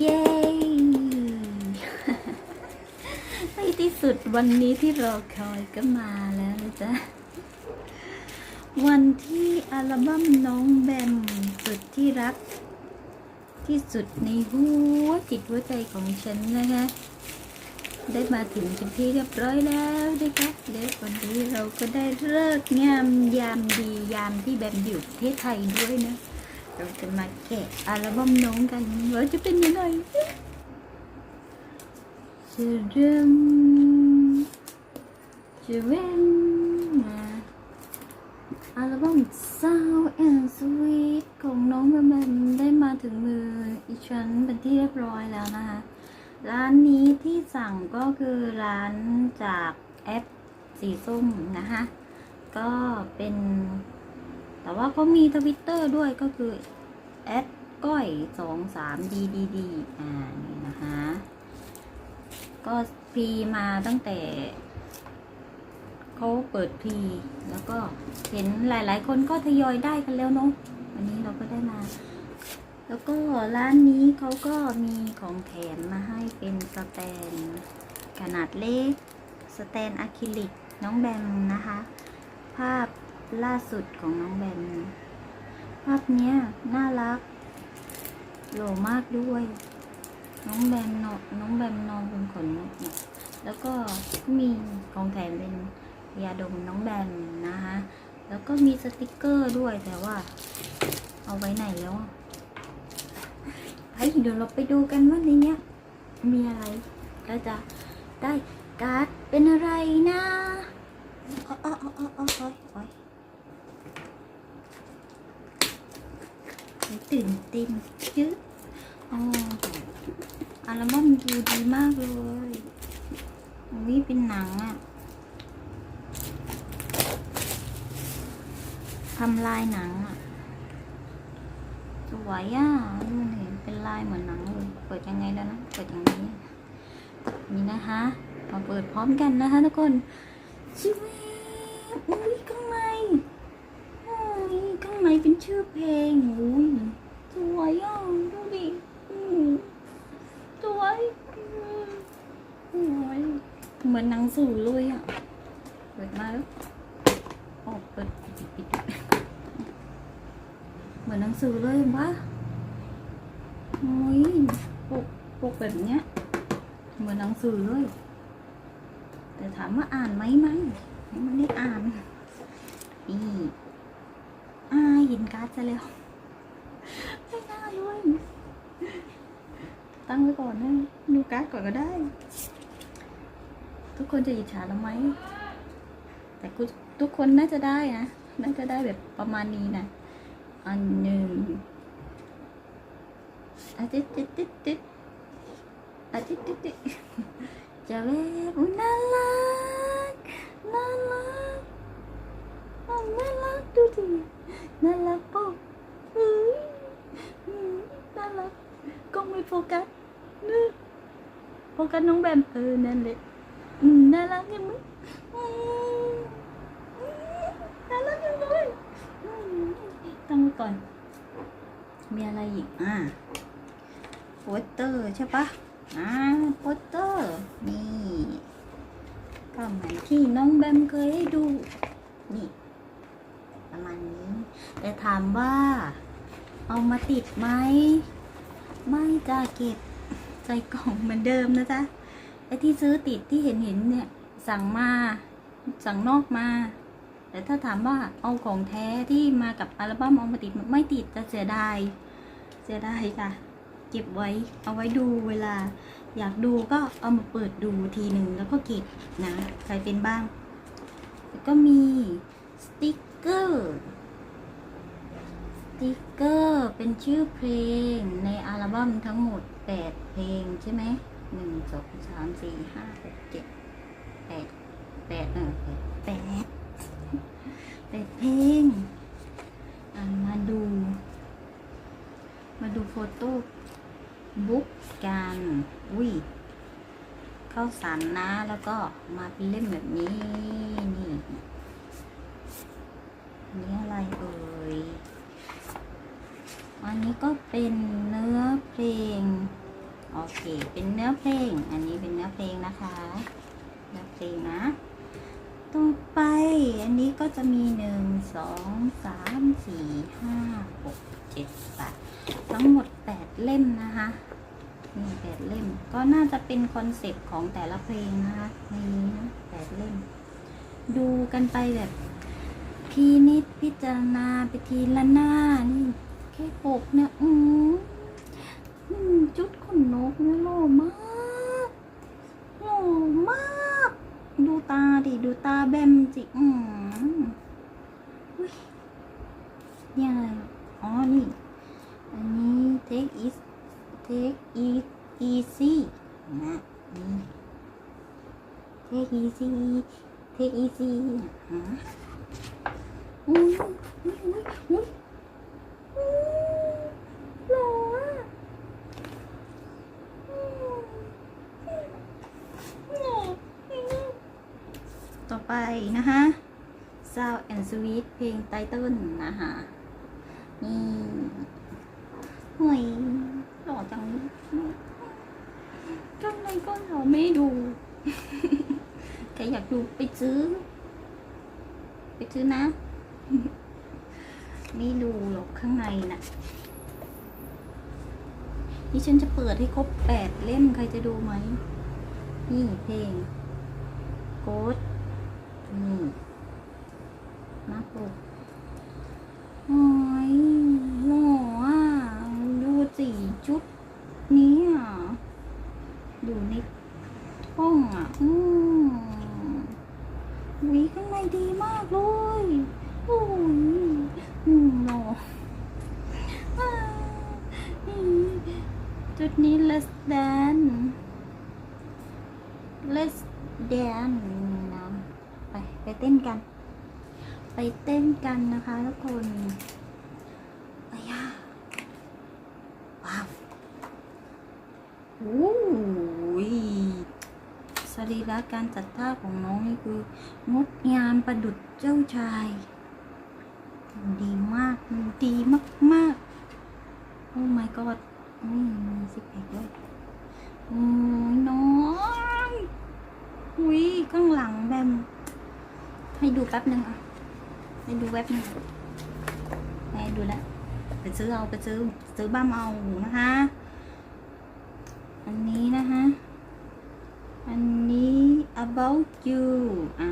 เย้ ในที่สุดวันนี้ที่รอคอยก็มาแล้วนะจ๊ะ วันที่อัลบั้มน้องแบมสุดที่รัก ที่สุดในหัวจิตหัวใจของฉันนะคะได้มาถึงเป็นที่เรียบร้อยแล้วนะคะเด็กวันนี้เราก็ได้เลิกงามยามดียามที่แบมอยู่ประเทศไทยด้วยนะ เราจะมาแกะอัลบั้มน้องกันว่าจะเป็นยังไงจะเริ่มจะเว้นมาอัลบั้ม Sound and Sweet ของน้องแบมแบมได้มาถึงมืออีฉันเป็นที่เรียบร้อยแล้วนะคะ ร้านนี้ที่สั่งก็คือร้านจากแอปสีส้มนะคะ ก็เป็น แต่ว่าเขามีทวิตเตอร์ด้วยก็คือแอดก้อยสองสามดีดีดีอ่านี่นะคะ ก็พรีมาตั้งแต่เขาเปิดพรีแล้วก็เห็นหลายๆ คนก็ทยอยได้กันแล้วเนาะวันนี้เราก็ได้มา แล้วก็ร้านนี้เขาก็มีของแถมมาให้เป็นสแตนขนาดเล็กสแตนอะคริลิกน้องแบมนะคะ ภาพ ล่าสุดของน้องแบมภาพเนี้ยน่ารักโหล่มากด้วย น้องแบมนอนน้องแบมนอนบนขนนกเนี่ยแล้วก็มีของแถมเป็นยาดมน้องแบมนะคะแล้วก็มีสติกเกอร์ด้วยแต่ว่า เอาไว้ไหนแล้วอะไปเดี๋ยวเราไปดูกันว่าในเนี้ย มีอะไรเราจะได้การ์ดเป็นอะไรนะอ๋ออ๋ออ๋ออ๋ออ๋ออ๋อ ตื่นเต้นเยืดอ๋ออัลบั้มดูดีมากเลยอุ้ยเป็นหนังอะทำลายหนังอะสวยอะมันเห็นเป็นลายเหมือนหนังเลย เปิดยังไงแล้วนะ เปิดอย่างนี้ นี่นะคะ มาเปิดพร้อมกันนะคะทุกคนชิวอุ้ยข้างในอุ้ย ในเป็นชื่อเพลงอุ้ยสวยอะดูดิอืมสวยอืมสวยเหมือนหนังสือเลยอะเปิดมาแล้วโอ้เปิดปิดปิดเหมือนหนังสือเลยเห็นปะอุ้ยปกปกแบบเนี้ยเหมือนหนังสือเลย แต่ถามว่าอ่านไหมไหมไมันได้อ่านนี่ อ่าเห็นการ์ดซะแล้วไม่น่าด้วยตั้งไว้ก่อนนะดูการ์ดก่อนก็ได้ ทุกคนจะอิจฉาเราไหมแต่กูทุกคนน่าจะได้นะน่าจะได้แบบประมาณนี้นะอันหนึ่งอาทิตย์ติดติดติดอาทิตย์ติดติดจะแบบน่ารักน่ารัก น่ารักดูดิน่ารักป่ะเฮ้ยน่ารักกล้องไม่โฟกัสนึกโฟกัสน้องแบมเออนั่นแหละอืมน่ารักยังไหมอืมอืมน่ารักยังเลยตั้งไว้ก่อน มีอะไรอีกอ่าโปสเตอร์ใช่ปะอ่าโปสเตอร์นี่ก็เหมือนที่น้องแบมเคยให้ดู นี่ ประมาณนี้ แต่ถามว่า เอามา ติดไหม ไม่จะเก็บใส่กล่องเหมือนเดิมนะจ๊ะไอที่ซื้อติดที่เห็นเห็นเนี่ย สั่งมา สั่งนอกมา แต่ถ้าถามว่าเอาของแท้ที่มากับอัลบั้มเอามาติดไม่ติดจะเสียดาย เสียดายจ้ะเก็บไว้เอาไว้ดูเวลา อยากดูก็เอามาเปิดดูทีหนึ่งแล้วก็เก็บนะใครเป็นบ้างแล้วก็มีสติ๊กเกอร์ ติกเกอร์เป็นชื่อเพลงในอัลบั้มทั้งหมด 8 เพลงใช่ไหมหนึ่งสองสามสี่ห้าหกเจ็ดแปดแปดเออแปดแปดแปดเพลงมาดู มาดูโฟโต้บุ๊กกันอุ้ยเข้าสันนะแล้วก็มาเป็นเล่มแบบนี้ นี่นนี้อะไรเอ่ย อันนี้ก็เป็นเนื้อเพลง โอเค เป็นเนื้อเพลง อันนี้เป็นเนื้อเพลงนะคะ เนื้อเพลงนะต่อไปอันนี้ก็จะมีหนึ่งสองสามสี่ห้าหกเจ็ดแปดทั้งหมดแปดเล่มนะคะนี่แปดเล่ม ก็น่าจะเป็นคอนเซปต์ของแต่ละเพลงนะคะในนี้นะแปดเล่ม ดูกันไปแบบพีนิดพิจารณาไปทีละหน้านี่ ค่ปกเนี่ยอืมอืมจุดขนนกเนี่ยหล่อมากหล่อมาก ดูตาดิ ดูตาแบมจิอืมอุ้ยนี่อะไรอ๋อ นี่ อันนี้ take it take it easy นะนี่ take easy take easy ฮะอุ้ยอุ้ยอุ้ยอุ้ยอุ้ยหล่ออะอืมหล่ออืมต่อ ไปนะคะ Sound and Sweet เพลงไตเติ้ลนะคะนี่หวยหล่อจังจังเลยก็เราไม่ดูใครอยากดูไปซื้อ ไปซื้อนะ ไม่ดูหรอกข้างในน่ะนี่ฉันจะเปิดให้ครบแปดเล่มใครจะดูไหม นี่เพลง โกด นี่น้าปกโอ้ยหล่ออะ ดูสีชุดนี้อะดูในห้องอะ อืมวิข้างในดีมากเลยโอ้ยอืมหล่ออ่าอืมจุดนี้ let's dance let's dance นะไป ไปเต้น กัน ไปเต้นกันนะคะทุกคนอายาว้าวโอ้ยสรีระการจัดท่าของน้องนี่คืองดงามประดุจเจ้าชาย ดีมากดีมากมากๆโอ้ my god นี่มีสิบแปดด้วยโอ้ยน้องอุ้ยข้างหลังแบม ให้ดูแป๊บนึงอะให้ดูแป๊บนึงให้ดูแล้วไปซื้อเอาไปซื้อซื้อบ้ามเอานะคะ อันนี้นะคะ อันนี้ about you อ่า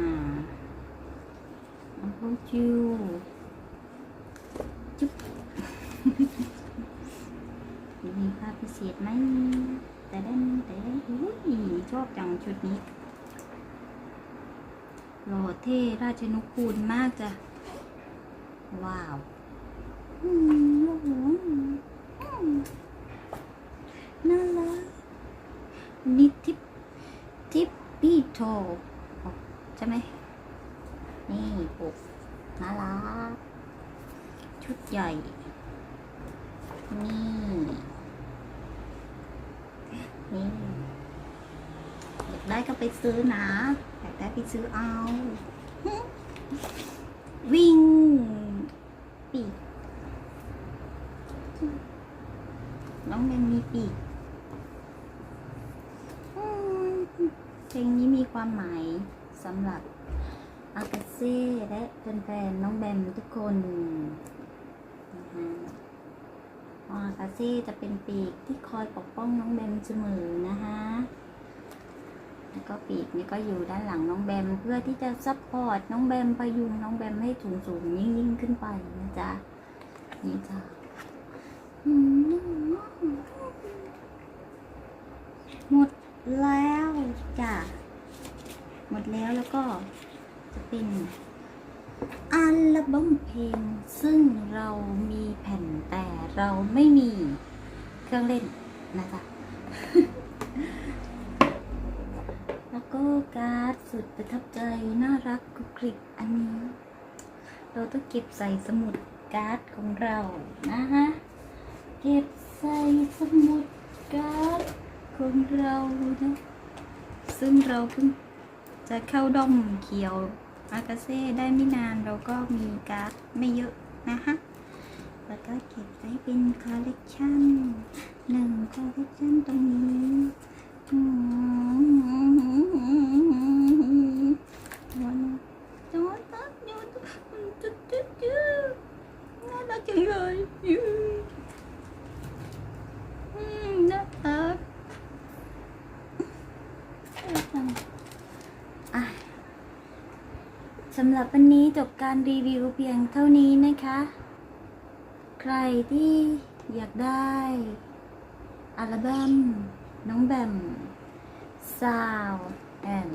about you จุ๊บมีภาพพิเศษไหม แต่ด้แต่ด้อุ้ยชอบจังชุดนี้ หล่อเท่ราชนุกูลมากจ้ะ ว้าวน่ารักนี่ทิปทิปปี้โทใช่ไหม นี่ปกน่ารัก ชุดใหญ่ นี่ นี่อยากได้ก็ไปซื้อนะ อยากได้ไปซื้อเอา วิ่งปีก น้องแมนมีปีกเพลงนี้มีความหมายสำหรับอากาเซ่และแฟนๆน้องแบมทุกคนนะคะอากาเซ่จะเป็นปีกที่คอยปกป้องน้องแบมเสมอนะคะ แล้วก็ปีกนี่ก็อยู่ด้านหลังน้องแบมเพื่อที่จะซัพพอร์ตน้องแบมพยุงน้องแบมให้สูงสูงยิ่งยิ่งขึ้นไปนะจ๊ะนี่จ้ะหมดแล้วจ้ะหมดแล้วแล้วก็จะเป็นอัลบั้มเพลง ซึ่งเรามีแผ่นแต่เราไม่มีเครื่องเล่นนะจ๊ะ แล้วก็การ์ด สุดประทับใจ น่ารักกรุบกริบอันนี้ เราต้องเก็บใส่สมุดการ์ดของเรานะฮะเก็บใส่สมุดการ์ดของเรานะซึ่งเราเพิ่งจะเข้าด้อมเขียวอากาเซ่ได้ไม่นานเราก็มีการ์ดไม่เยอะนะฮะแล้วก็เก็บไว้เป็นคอลเลกชันหนึ่งคอลเลกชันตรงนี้อืมวันจอดตักอยู่จุดจุดจุดน่ารักจังเลยอืมน่ารักน่ารักจังอะ สำหรับวันนี้จบการรีวิวเพียงเท่านี้นะคะ ใครที่อยากได้อัลบั้มน้องแบม Sound and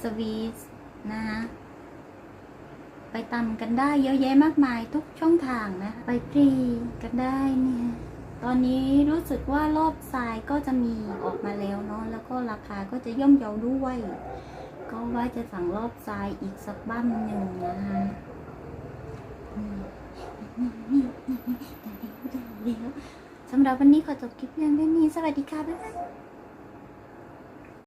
Sweet นะฮะไปตามกันได้เยอะแยะมากมายทุกช่องทางนะ ไปฟรีกันได้เนี่ย ตอนนี้รู้สึกว่ารอบทรายก็จะมีออกมาแล้วเนาะแล้วก็ราคาก็จะย่อมเยาด้วย ก็ว่าจะสั่งรอบทรายอีกสักบ้านหนึ่งนะคะสำหรับวันนี้ขอจบคลิปเพียงเท่านี้ สวัสดีค่ะบ๊ายบาย